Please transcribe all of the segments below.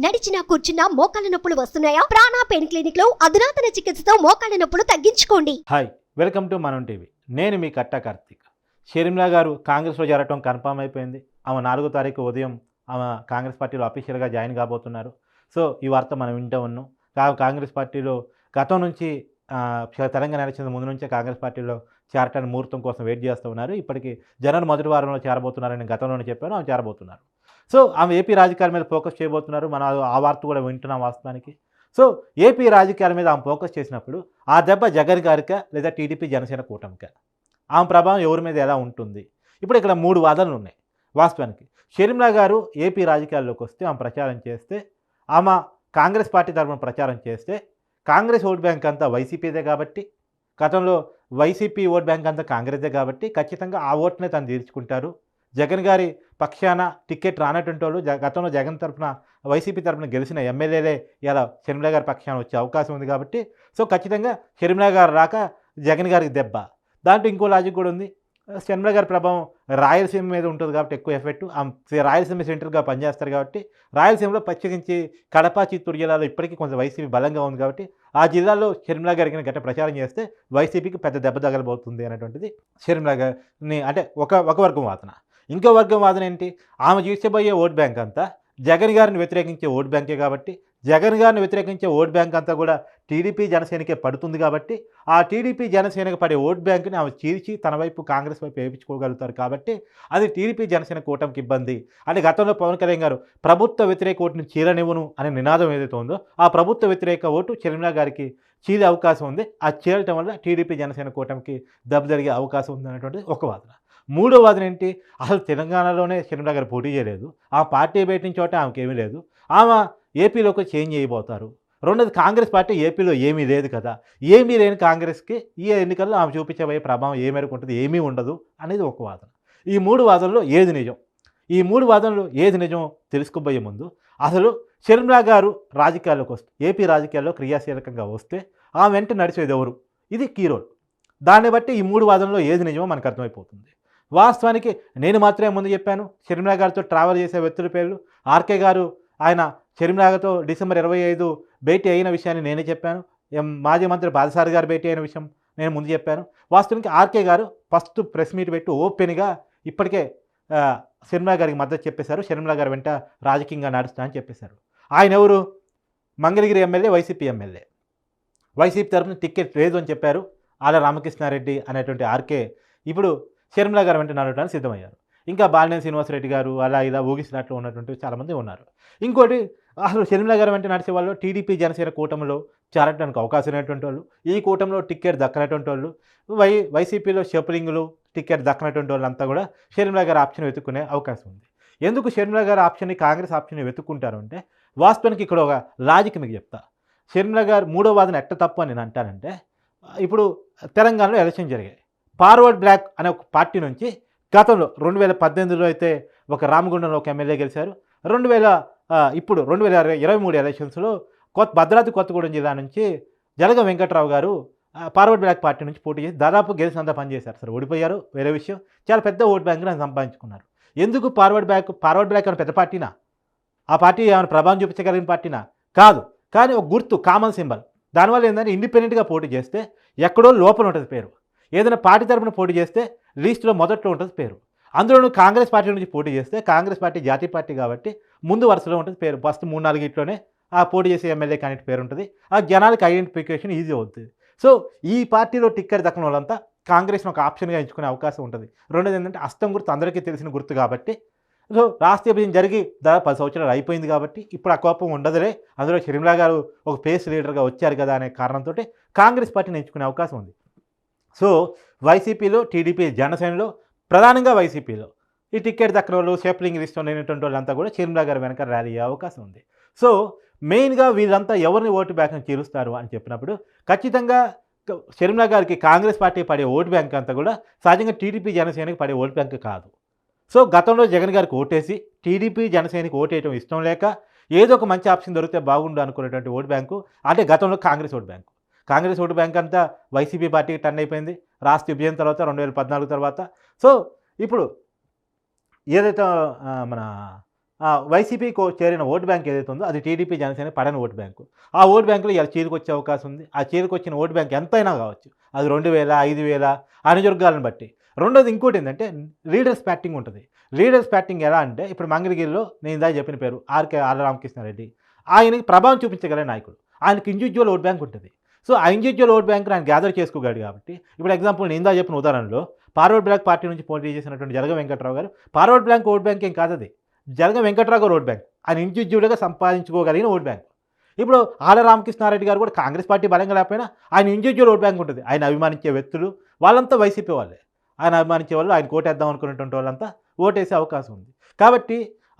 నడిచినా కూర్చున్నా మోకాళ్ళ నొప్పులు వస్తున్నాయా? ప్రాణా పెయిన్ క్లినిక్లో అధునాతన చికిత్సతో మోకాళ్ళ నొప్పులు తగ్గించుకోండి. Hi welcome to Manam TV. నేను మీ కట్ట కార్తీక్. షర్మిలా గారు కాంగ్రెస్లో చేరటం కన్ఫామ్ అయిపోయింది. ఆమె నాలుగో తారీఖు ఉదయం ఆమె కాంగ్రెస్ పార్టీలో అఫీషియల్గా జాయిన్ కాబోతున్నారు. సో ఈ వార్త మనం వింటూ ఉన్నాం. కా- కాంగ్రెస్ పార్టీలో గతం నుంచి తెలంగాణ ఎలక్షన్ ముందు నుంచే కాంగ్రెస్ పార్టీలో చేరటానికి ముహూర్తం కోసం వెయిట్ చేస్తూ ఉన్నారు. ఇప్పటికీ జనరల్ మొదటి వారంలో చేరబోతున్నారని గతంలోనే చెప్పాను. ఆమె చేరబోతున్నారు. సో ఆమె ఏపీ రాజకీయాల మీద ఫోకస్ చేయబోతున్నారు. మనం ఆ వార్త కూడా వింటున్నాం వాస్తవానికి. సో ఏపీ రాజకీయాల మీద ఆమె ఫోకస్ చేసినప్పుడు ఆ దెబ్బ జగన్ గారిక లేదా టీడీపీ జనసేన కూటమిక? ఆమె ప్రభావం ఎవరి మీద ఎలా ఉంటుంది? ఇప్పుడు ఇక్కడ మూడు వాదనలు ఉన్నాయి వాస్తవానికి. షర్మిలా గారు ఏపీ రాజకీయాల్లోకి వస్తే ఆమె ప్రచారం చేస్తే ఆమె కాంగ్రెస్ పార్టీ తరఫున ప్రచారం చేస్తే కాంగ్రెస్ ఓట్ బ్యాంక్ అంతా వైసీపీదే కాబట్టి గతంలో వైసీపీ ఓట్ బ్యాంక్ అంతా కాంగ్రెస్దే కాబట్టి ఖచ్చితంగా ఆ ఓట్నే తను తీర్చుకుంటారు. జగన్ గారి పక్షాన టికెట్ రానటువంటి వాళ్ళు గతంలో జగన్ తరఫున వైసీపీ తరఫున గెలిచిన ఎమ్మెల్యేలే ఇలా షర్మిల గారి పక్షాన వచ్చే అవకాశం ఉంది కాబట్టి సో ఖచ్చితంగా షర్మిల గారు రాక జగన్ గారికి దెబ్బ. దాంట్లో ఇంకో లాజిక్ కూడా ఉంది. షర్మిల గారి ప్రభావం రాయలసీమ మీద ఉంటుంది కాబట్టి ఎక్కువ ఎఫెక్ట్ రాయలసీమ సెంటర్గా పనిచేస్తారు కాబట్టి రాయలసీమలో ప్రత్యేకించి కడప చిత్తూరు జిల్లాలో ఇప్పటికీ కొంచెం వైసీపీ బలంగా ఉంది కాబట్టి ఆ జిల్లాలో షర్మిల గారికి గట్ట ప్రచారం చేస్తే వైసీపీకి పెద్ద దెబ్బ తగలబోతుంది అనేటువంటిది షర్మిల గారిని అంటే ఒక ఒక వర్గం వాదన. ఇంకో వర్గం వాదన ఏంటి? ఆమె చూసబోయే ఓట్ బ్యాంక్ అంతా? జగన్ గారిని వ్యతిరేకించే ఓట్ బ్యాంకే కాబట్టి జగన్ గారిని వ్యతిరేకించే ఓట్ బ్యాంక్ అంతా కూడా టీడీపీ జనసేనకే పడుతుంది కాబట్టి ఆ టీడీపీ జనసేనకు పడే ఓట్ బ్యాంక్ని ఆమె చీల్చి తన వైపు కాంగ్రెస్ వైపు వేయించుకోగలుగుతారు కాబట్టి అది టీడీపీ జనసేన కూటమికి ఇబ్బంది. అంటే గతంలో పవన్ కళ్యాణ్ గారు ప్రభుత్వ వ్యతిరేక ఓటుని చీరనివ్వను అనే నినాదం ఏదైతే ఉందో ఆ ప్రభుత్వ వ్యతిరేక ఓటు షర్మిలా గారికి చీలే అవకాశం ఉంది. ఆ చీలటం వల్ల టీడీపీ జనసేన కూటమికి దెబ్బ జరిగే అవకాశం ఉంది అనేటువంటిది ఒక వాదన. మూడో వాదన ఏంటి? అసలు తెలంగాణలోనే షర్మిలా గారు పోటీ చేయలేదు. ఆ పార్టీ బయట చోట ఆమెకేమీ లేదు. ఆమె ఏపీలోకి చేంజ్ చేయబోతారు. రెండోది కాంగ్రెస్ పార్టీ ఏపీలో ఏమీ లేదు కదా. ఏమీ లేని కాంగ్రెస్కి ఈ ఎన్నికల్లో ఆమె చూపించబోయే ప్రభావం ఏ మేరకు ఉంటుంది ఏమీ ఉండదు అనేది ఒక వాదన. ఈ మూడు వాదనలో ఏది నిజం? ఈ మూడు వాదనలు ఏది నిజం తెలుసుకోబోయే ముందు అసలు షర్మిలా గారు రాజకీయాల్లోకి వస్తే ఏపీ రాజకీయాల్లో క్రియాశీలకంగా వస్తే ఆమె వెంట నడిచేది ఎవరు? ఇది కీ రోల్. దాన్ని బట్టి ఈ మూడు వాదనలో ఏది నిజమో మనకు అర్థమైపోతుంది. వాస్తవానికి నేను మాత్రమే ముందు చెప్పాను షర్మిలా గారితో ట్రావెల్ చేసే వ్యక్తుల పేర్లు. ఆర్కే గారు ఆయన షర్మిలాతో డిసెంబర్ ఇరవై ఐదు భేటీ అయిన విషయాన్ని నేనే చెప్పాను. ఎం మాజీ మంత్రి బాలసారి గారు భేటీ అయిన విషయం నేను ముందు చెప్పాను. వాస్తవానికి ఆర్కే గారు ఫస్ట్ ప్రెస్ మీట్ పెట్టి ఓపెన్గా ఇప్పటికే షర్మిలా గారికి మద్దతు చెప్పేశారు. షర్మిలా గారి వెంట రాజకీయంగా నడుస్తా అని చెప్పేశారు. ఆయన ఎవరు? Mangalagiri MLA YCP MLA. YCP తరఫున టికెట్ లేదు అని చెప్పారు. ఆల రామకృష్ణారెడ్డి అనేటువంటి ఆర్కే. ఇప్పుడు షర్మిలా గారు వెంట నడవడానికి సిద్ధమయ్యారు. ఇంకా బాలినేని శ్రీనివాసరెడ్డి గారు అలా ఇలా ఊగిసినట్లు ఉన్నటువంటి చాలామంది ఉన్నారు. ఇంకోటి అసలు షర్మిలా గారు వెంట నడిచే వాళ్ళు టీడీపీ జనసేన కూటమిలో చేరడానికి అవకాశం ఉన్నటువంటి వాళ్ళు ఈ కూటమిలో టికెట్ దక్కనటువంటి వాళ్ళు వై వైసీపీలో షెపరింగ్లు టికెట్ దక్కనటువంటి వాళ్ళంతా కూడా షర్మిలా గారు ఆప్షన్ వెతుక్కునే అవకాశం ఉంది. ఎందుకు షర్మిలా గారు ఆప్షన్ని కాంగ్రెస్ ఆప్షన్ని వెతుక్కుంటారు అంటే వాస్తవానికి ఇక్కడ ఒక లాజిక్ మీకు చెప్తా. షర్మిలా గారు మూడో వాదన ఎట్ట తప్పు అని నేను అంటానంటే ఇప్పుడు తెలంగాణలో ఎలక్షన్ జరిగాయి. ఫార్వర్డ్ బ్లాక్ అనే ఒక పార్టీ నుంచి గతంలో రెండు వేల పద్దెనిమిదిలో అయితే ఒక రామగుండంలో ఒక ఎమ్మెల్యే గెలిచారు. రెండు వేల ఇప్పుడు రెండు వేల ఇరవై- ఇరవై మూడు ఎలక్షన్స్లో కొత్త భద్రాద్రి కొత్తగూడెం జిల్లా నుంచి జలగ వెంకట్రావు గారు ఆ, ఫార్వర్డ్ బ్లాక్ పార్టీ నుంచి పోటీ చేసి దాదాపు గెలిచినంత పనిచేశారు సార్ ఓడిపోయారు. వేరే విషయం చాలా పెద్ద ఓట్ బ్యాంక్ని సంపాదించుకున్నారు. ఎందుకు ఫార్వర్డ్ బ్లాక్ ఫార్వర్డ్ బ్లాక్ అని పెద్ద పార్టీనా? ఆ పార్టీ ఏమైనా ప్రభావం చూపించగలిగిన పార్టీనా? కాదు. కానీ ఒక గుర్తు కామన్ సింబల్. దానివల్ల ఏంటంటే ఇండిపెండెంట్గా పోటీ చేస్తే ఎక్కడో లోపల ఉంటుంది పేరు. ఏదైనా పార్టీ తరపున పోటీ చేస్తే లిస్టులో మొదట్లో ఉంటుంది పేరు. అందులోనూ కాంగ్రెస్ పార్టీ నుంచి పోటీ చేస్తే కాంగ్రెస్ పార్టీ జాతీయ పార్టీ కాబట్టి ముందు వరుసలో ఉంటుంది పేరు. ఫస్ట్ మూడు నాలుగు ఇట్లోనే ఆ పోటీ చేసే ఎమ్మెల్యే క్యాండిడేట్ పేరు ఉంటుంది. ఆ జనాలకు ఐడెంటిఫికేషన్ ఈజీ అవుతుంది. సో ఈ పార్టీలో టిక్కెట్ దక్కన వాళ్ళంతా కాంగ్రెస్ని ఒక ఆప్షన్గా ఎంచుకునే అవకాశం ఉంటుంది. రెండోది ఏంటంటే అస్తం గుర్తు అందరికీ తెలిసిన గుర్తు కాబట్టి. సో రాష్ట్రీయ విభజన జరిగి దాదాపు పది సంవత్సరాలు అయిపోయింది కాబట్టి ఇప్పుడు ఆ కోపం ఉండదులే. అందులో షర్మిలా గారు ఒక పేస్ లీడర్గా వచ్చారు కదా అనే కారణంతో కాంగ్రెస్ పార్టీని ఎంచుకునే అవకాశం ఉంది. సో వైసీపీలో టీడీపీ జనసేనలో ప్రధానంగా వైసీపీలో. ఈ టికెట్ దక్కన వాళ్ళు షేప్లింగ్ లిస్ట్ లేనటువంటి వాళ్ళంతా కూడా షర్మిలా గారి వెనక ర్యాలీ అయ్యే అవకాశం ఉంది. సో మెయిన్గా వీళ్ళంతా ఎవరిని ఓటు బ్యాంక్ని చీరుస్తారు అని చెప్పినప్పుడు ఖచ్చితంగా క- షర్మిలా గారికి కాంగ్రెస్ పార్టీ పడే ఓటు బ్యాంక్ అంతా కూడా సహజంగా టీడీపీ జనసేనకి పడే ఓటు బ్యాంక్ కాదు. సో గతంలో జగన్ గారికి ఓటేసి టీడీపీ జనసేనకి ఓటేయటం ఇష్టం లేక ఏదో ఒక మంచి ఆప్షన్ దొరికితే బాగుండు అనుకునేటువంటి ఓటు బ్యాంకు అంటే గతంలో Congress vote bank. Congress vote bank అంతా వైసీపీ పార్టీకి టర్న్ అయిపోయింది. రాష్ట్ర విభజన తర్వాత రెండు వేల పద్నాలుగు తర్వాత. సో ఇప్పుడు ఏదైతే మన ఆ, వైసీపీకి చేరిన ఓటు బ్యాంక్ ఏదైతే ఉందో అది టీడీపీ జనసేన పడని ఓటు బ్యాంకు. ఆ ఓటు బ్యాంకులో ఇలా చీరుకొచ్చే అవకాశం ఉంది. ఆ చీరుకొచ్చిన ఓటు బ్యాంక్ ఎంతైనా కావచ్చు. అది రెండు వేల ఐదు వేల ఆ బట్టి. రెండోది ఇంకోటి ఏంటంటే లీడర్స్ ప్యాటింగ్ ఉంటుంది. లీడర్స్ ప్యాటింగ్ ఎలా అంటే ఇప్పుడు మంగళగిరిలో నేను ఇందా చెప్పిన పేరు ఆర్కే ఆర్ రామకృష్ణారెడ్డి. ఆయనకి ప్రభావం చూపించగల నాయకుడు. ఆయనకి ఇండివిజువల్ ఓట్ బ్యాంక్ ఉంటుంది. సో ఆ ఇండివిజువల్ ఓట్ బ్యాంక్ ఆయన గ్యాదర్ చేసుకోగాడు కాబట్టి. ఇప్పుడు ఎగ్జాంపుల్ నేను ఇందా చెప్పిన ఉదాహరణలో ఫార్వర్డ్ బ్లాక్ పార్టీ నుంచి పోటీ చేసినటువంటి జరగ వెంకట్రావు గారు ఫార్వర్డ్ బ్లాక్ ఓట్ బ్యాంక్ ఏం కాదు జరగ వెంకట్రావు గారు ఓట్ బ్యాంక్. ఆయన ఇండివిజువల్గా సంపాదించుకోగలిగిన ఓట్ బ్యాంక్. ఇప్పుడు ఆడ రామకృష్ణారెడ్డి గారు కూడా కాంగ్రెస్ పార్టీ బలంగా లేకపోయినా ఆయన ఇండివిజువల్ ఓట్ బ్యాంక్ ఉంటుంది. ఆయన అభిమానించే వ్యక్తులు వాళ్ళంతా వైసీపీ వాళ్ళే. ఆయన అభిమానించే వాళ్ళు ఆయన కోటేద్దాం అనుకున్నటువంటి వాళ్ళంతా ఓటేసే అవకాశం ఉంది. కాబట్టి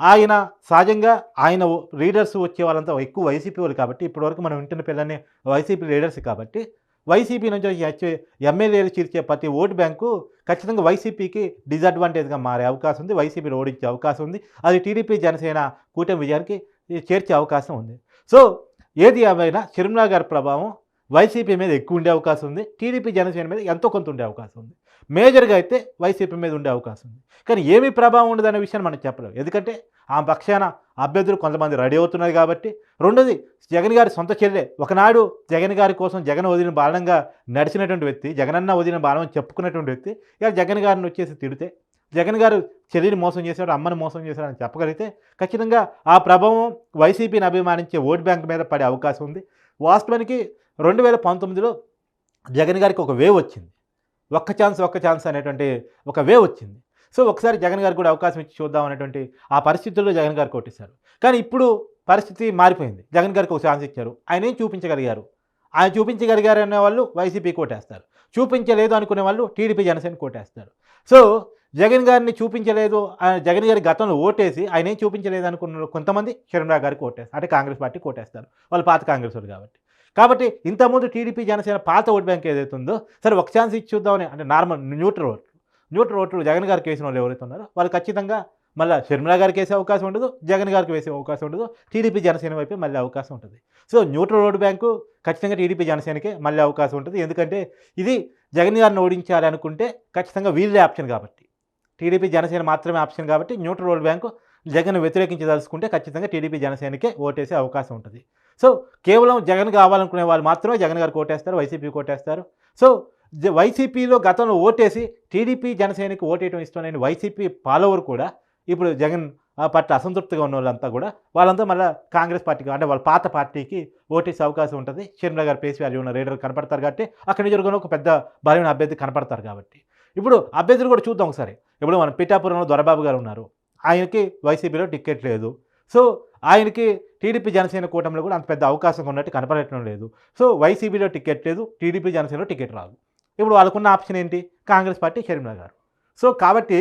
ఆయన సహజంగా ఆయన లీడర్స్ వచ్చే వాళ్ళంతా ఎక్కువ వైసీపీ వాళ్ళు కాబట్టి ఇప్పటివరకు మనం వింటున్న పిల్లల్ని వైసీపీ లీడర్స్ కాబట్టి వైసీపీ నుంచి వచ్చే ఎమ్మెల్యేలు చీర్చే ప్రతి ఓటు బ్యాంకు ఖచ్చితంగా వైసీపీకి డిసడ్వాంటేజ్గా మారే అవకాశం ఉంది. వైసీపీని ఓడించే అవకాశం ఉంది. అది టీడీపీ జనసేన కూటమి విజయానికి చేర్చే అవకాశం ఉంది. సో ఏది ఏమైనా షర్మిలా గారి ప్రభావం వైసీపీ మీద ఎక్కువ ఉండే అవకాశం ఉంది. టీడీపీ జనసేన మీద ఎంతో కొంత ఉండే అవకాశం ఉంది. మేజర్గా అయితే వైసీపీ మీద ఉండే అవకాశం ఉంది. కానీ ఏమీ ప్రభావం ఉండదనే విషయాన్ని మనం చెప్పలేము ఎందుకంటే ఆ పక్షాన అభ్యర్థులు కొంతమంది రెడీ అవుతున్నారు కాబట్టి రెండోది జగన్ గారి సొంత చెల్లె. ఒకనాడు జగన్ గారి కోసం జగన్ వదిలిన బాలనంగా నడిచినటువంటి వ్యక్తి జగనన్న వదిలిన బాలం చెప్పుకున్నటువంటి వ్యక్తి ఇక జగన్ గారిని వచ్చేసి తిడితే జగన్ గారు చెల్లిని మోసం చేశాడు అమ్మని మోసం చేశాడు అని చెప్పగలిగితే ఖచ్చితంగా ఆ ప్రభావం వైసీపీని అభిమానించే ఓట్ బ్యాంక్ మీద పడే అవకాశం ఉంది. వాస్తవానికి రెండు వేల పంతొమ్మిదిలో జగన్ గారికి ఒక వేవ్ వచ్చింది. ఒక్క ఛాన్స్ ఒక్క ఛాన్స్ అనేటువంటి ఒక వే వచ్చింది. సో ఒకసారి జగన్ గారికి కూడా అవకాశం ఇచ్చి చూద్దాం అనేటువంటి ఆ పరిస్థితుల్లో జగన్ గారు కొట్టేశారు. కానీ ఇప్పుడు పరిస్థితి మారిపోయింది. జగన్ గారికి ఒక ఛాన్స్ ఇచ్చారు. ఆయన ఏం చూపించగలిగారు? ఆయన చూపించగలిగారు అనే వాళ్ళు వైసీపీ కోటేస్తారు చూపించలేదు అనుకునే వాళ్ళు టీడీపీ జనసేన కోటేస్తారు సో జగన్ గారిని చూపించలేదు జగన్ గారి గతంలో ఓటేసి ఆయన ఏం చూపించలేదు అనుకున్న కొంతమంది శరణరావు గారికి ఓటేస్తారు అంటే కాంగ్రెస్ పార్టీ కోటేస్తారు వాళ్ళు పాత కాంగ్రెస్ వాళ్ళు కాబట్టి. కాబట్టి ఇంతకుముందు టీడీపీ జనసేన పాత ఓట్ బ్యాంక్ ఏదైతే ఉందో సరే ఒక ఛాన్స్ ఇచ్చి చూద్దామని అంటే నార్మల్ న్యూట్రల్ ఓట్లు. న్యూట్రల్ ఓట్లు జగన్ గారికి వేసిన వాళ్ళు ఎవరైతే ఉన్నారో వాళ్ళు ఖచ్చితంగా మళ్ళీ షర్మిలా గారికి వేసే అవకాశం ఉండదు జగన్ గారికి వేసే అవకాశం ఉండదు టీడీపీ జనసేన వైపే మళ్ళీ అవకాశం ఉంటుంది. సో న్యూట్రల్ ఓటు బ్యాంకు ఖచ్చితంగా టీడీపీ జనసేనకే మళ్ళీ అవకాశం ఉంటుంది. ఎందుకంటే ఇది జగన్ గారిని ఓడించాలి అనుకుంటే ఖచ్చితంగా వీళ్ళే ఆప్షన్ కాబట్టి. టీడీపీ జనసేన మాత్రమే ఆప్షన్ కాబట్టి న్యూట్రల్ ఓటు బ్యాంకు జగన్ వ్యతిరేకించదలుచుకుంటే ఖచ్చితంగా టీడీపీ జనసేనకే ఓటేసే అవకాశం ఉంటుంది. సో కేవలం జగన్ కావాలనుకునే వాళ్ళు మాత్రమే జగన్ గారికి ఓటేస్తారు వైసీపీ ఓటేస్తారు సో జ- వైసీపీలో గతంలో ఓటేసి టీడీపీ జనసేనకి ఓటేయడం ఇష్టం లేని వైసీపీ ఫాలోవర్ కూడా ఇప్పుడు జగన్ పట్ల అసంతృప్తిగా ఉన్న వాళ్ళంతా కూడా వాళ్ళంతా మళ్ళీ కాంగ్రెస్ పార్టీకి అంటే వాళ్ళ పాత పార్టీకి ఓటేసే అవకాశం ఉంటుంది. షర్మిల గారు పేస్ వాల్యూ ఉన్న లీడర్ కనపడతారు కాబట్టి అక్కడ నిజంగా ఒక పెద్ద బలమైన అభ్యర్థి కనపడతారు కాబట్టి. ఇప్పుడు అభ్యర్థులు కూడా చూద్దాం ఒకసారి. ఇప్పుడు మన పిఠాపురంలో దొరబాబు గారు ఉన్నారు. ఆయనకి వైసీపీలో టికెట్ లేదు. సో ఆయనకి టీడీపీ జనసేన కూటమిలో కూడా అంత పెద్ద అవకాశం ఉన్నట్టు కనపడటం లేదు. సో వైసీపీలో టికెట్ లేదు టీడీపీ జనసేనలో టికెట్ రాదు. ఇప్పుడు వాళ్ళకున్న ఆప్షన్ ఏంటి? కాంగ్రెస్ పార్టీ షర్మిల గారు. సో కాబట్టి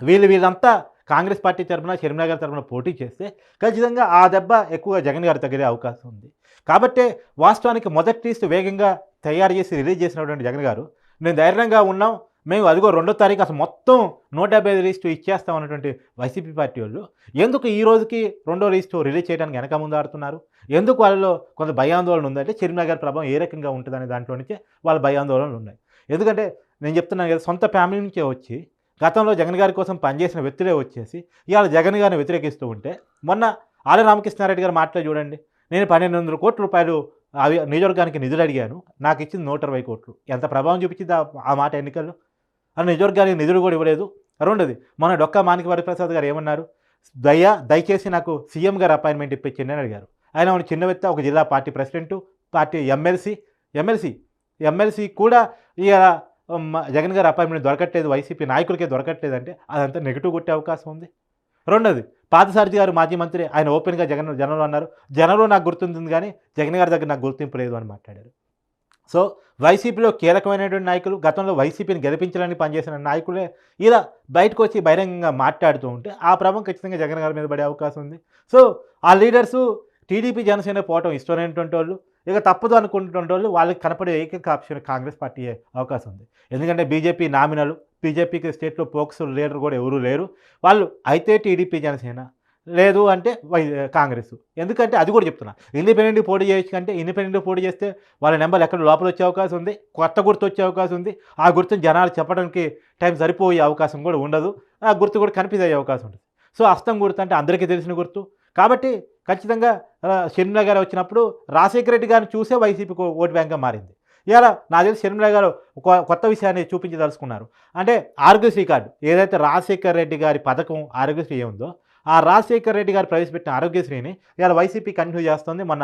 వీళ్ళు వీళ్ళంతా కాంగ్రెస్ పార్టీ తరఫున షర్మిల గారి తరఫున పోటీ చేస్తే ఖచ్చితంగా ఆ దెబ్బ ఎక్కువగా జగన్ గారి తగిలే అవకాశం ఉంది. కాబట్టి వాస్తవానికి మొదటి లిస్ట్ వేగంగా తయారు చేసి రిలీజ్ చేసినటువంటి జగన్ గారు నేను ధైర్యంగా ఉన్నాం మేము అదిగో రెండో తారీఖు అసలు మొత్తం నూట యాభై ఐదు లిస్టు ఇచ్చేస్తాం అన్నటువంటి వైసీపీ పార్టీ వాళ్ళు ఎందుకు ఈ రోజుకి రెండో రిజిస్టు రిలీజ్ చేయడానికి వెనక ముందు ఆడుతున్నారు? ఎందుకు వాళ్ళలో కొంత భయాందోళన ఉందంటే చిరునగర్ ప్రభావం ఏ రకంగా ఉంటుందనే దాంట్లో నుంచే వాళ్ళ భయాందోళనలు ఉన్నాయి. ఎందుకంటే నేను చెప్తున్నాను కదా సొంత ఫ్యామిలీ నుంచే వచ్చి గతంలో జగన్ గారి కోసం పనిచేసిన వ్యక్తులే వచ్చేసి ఇవాళ జగన్ గారిని వ్యతిరేకిస్తూ ఉంటే మొన్న ఆల రామకృష్ణారెడ్డి గారు మాటలో చూడండి. నేను పన్నెండు వందల కోట్ల రూపాయలు అవి నియోజకవర్గానికి నిధులు అడిగాను. నాకు ఇచ్చింది నూట ఇరవై కోట్లు. ఎంత ప్రభావం చూపించింది ఆ మాట ఎన్నికల్లో? అని నియోజకవర్గానికి నిధులు కూడా ఇవ్వలేదు. రెండోది మన డొక్కా మాణిక వరప్రసాద్ గారు ఏమన్నారు? దయ దయచేసి నాకు సీఎం గారు అపాయింట్మెంట్ ఇప్పించండి అని అడిగారు. ఆయన ఒక చిన్న వ్యక్తి ఒక జిల్లా party president party MLC MLC MLC కూడా ఇక జగన్ గారి అపాయింట్మెంట్ దొరకట్లేదు వైసీపీ నాయకులకే దొరకట్లేదు అంటే అదంతా నెగిటివ్ కొట్టే అవకాశం ఉంది. రెండోది పాదసారథి గారు మాజీ మంత్రి ఆయన ఓపెన్గా జగన్ జనంలో అన్నారు. జనంలో నాకు గుర్తుంది కానీ జగన్ గారి దగ్గర నాకు గుర్తింపు లేదు అని మాట్లాడారు. సో వైసీపీలో కీలకమైనటువంటి నాయకులు గతంలో వైసీపీని గెలిపించాలని పనిచేసిన నాయకులే ఇలా బయటకు వచ్చి బహిరంగంగా మాట్లాడుతూ ఉంటే ఆ ప్రభావం ఖచ్చితంగా జగన్ గారి మీద పడే అవకాశం ఉంది. సో ఆ లీడర్సు టీడీపీ జనసేన పోవటం ఇష్టమైనటువంటి వాళ్ళు ఇక తప్పదు అనుకుంటున్న వాళ్ళు వాళ్ళకి కనపడే ఏకైక ఆప్షన్ కాంగ్రెస్ పార్టీ అవకాశం ఉంది. ఎందుకంటే బీజేపీ నామినలు బీజేపీకి స్టేట్లో పోక్స్ లీడర్ కూడా ఎవరూ లేరు. వాళ్ళు అయితే టీడీపీ జనసేన లేదు అంటే వై కాంగ్రెస్. ఎందుకంటే అది కూడా చెప్తున్నా. ఇండిపెండెంట్ పోటీ చేయొచ్చు కంటే ఇండిపెండెంట్ పోటీ చేస్తే వాళ్ళ నెంబర్ ఎక్కడ లోపల వచ్చే అవకాశం ఉంది కొత్త గుర్తు వచ్చే అవకాశం ఉంది. ఆ గుర్తుని జనాలు చెప్పడానికి టైం సరిపోయే అవకాశం కూడా ఉండదు. ఆ గుర్తు కూడా కనిపించే అవకాశం ఉంటుంది. సో హస్తం గుర్తు అంటే అందరికీ తెలిసిన గుర్తు. కాబట్టి ఖచ్చితంగా ఆ, షర్మిల గారు వచ్చినప్పుడు రాజశేఖర రెడ్డి గారిని చూసే వైసీపీకి ఓటు బ్యాంక్గా మారింది. ఇవాళ నా తెలిసి షర్మిల గారు కొత్త విషయాన్ని చూపించదలుచుకున్నారు. అంటే ఆరోగ్యశ్రీ కార్డు ఏదైతే రాజశేఖర రెడ్డి గారి పథకం ఆరోగ్యశ్రీ ఉందో ఆ రాజశేఖర రెడ్డి గారు ప్రవేశపెట్టిన ఆరోగ్యశ్రీని ఇవాళ వైసీపీ కంటిన్యూ చేస్తుంది. మన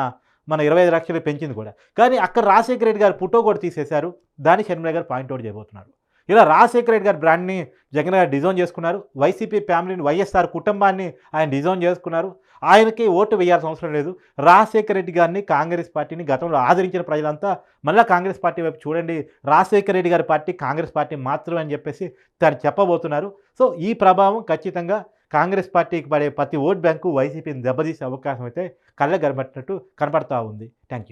మన ఇరవై ఐదు లక్షలు పెంచింది కూడా. కానీ అక్కడ రాజశేఖర రెడ్డి గారు పుట్టో కూడా తీసేశారు. దాన్ని షర్మిల గారు పాయింట్అవుట్ చేయబోతున్నారు. ఇలా రాజశేఖర రెడ్డి గారి బ్రాండ్ని జగన్ గారు డిజైన్ చేసుకున్నారు. వైసీపీ ఫ్యామిలీని వైఎస్ఆర్ కుటుంబాన్ని ఆయన డిజైన్ చేసుకున్నారు. ఆయనకి ఓటు వేయాల్సిన అవసరం లేదు. రాజశేఖర రెడ్డి గారిని కాంగ్రెస్ పార్టీని గతంలో ఆదరించిన ప్రజలంతా మళ్ళీ కాంగ్రెస్ పార్టీ వైపు చూడండి. రాజశేఖర రెడ్డి గారి పార్టీ కాంగ్రెస్ పార్టీ మాత్రమే అని చెప్పేసి తను చెప్పబోతున్నారు. సో ఈ ప్రభావం ఖచ్చితంగా కాంగ్రెస్ పార్టీకి పడే ప్రతి ఓట్ బ్యాంకు వైసీపీని దెబ్బతీసే అవకాశం అయితే కళ్ళ కనబట్టినట్టు కనపడతా ఉంది. Thank you